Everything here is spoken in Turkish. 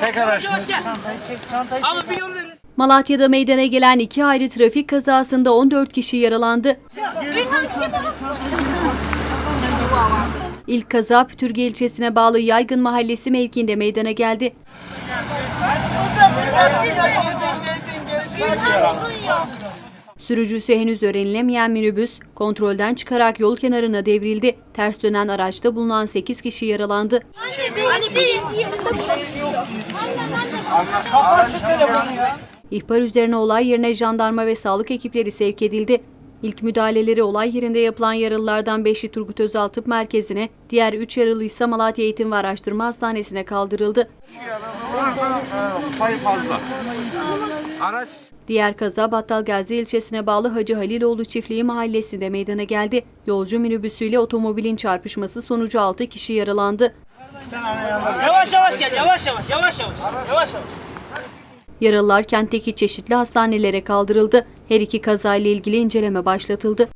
Tek araç mı? Abi bir yol verin. Malatya'da meydana gelen iki ayrı trafik kazasında 14 kişi yaralandı. İlk kaza Pütürge ilçesine bağlı Yaygın Mahallesi mevkiinde meydana geldi. Sürücüsü henüz öğrenilemeyen minibüs kontrolden çıkarak yol kenarına devrildi. Ters dönen araçta bulunan 8 kişi yaralandı. İhbar üzerine olay yerine jandarma ve sağlık ekipleri sevk edildi. İlk müdahaleleri olay yerinde yapılan yaralılardan 5'i Turgut Özal Tıp Merkezi'ne, diğer 3 yaralı ise Malatya Eğitim ve Araştırma Hastanesi'ne kaldırıldı. Sayı fazla. Araç Diğer kaza Battalgazi ilçesine bağlı Hacı Haliloğlu Çiftliği mahallesinde meydana geldi. Yolcu minibüsüyle otomobilin çarpışması sonucu 6 kişi yaralandı. Yavaş yavaş gel yavaş yavaş yavaş yavaş. Yavaş yavaş. Yaralılar kentteki çeşitli hastanelere kaldırıldı. Her iki kazayla ilgili inceleme başlatıldı.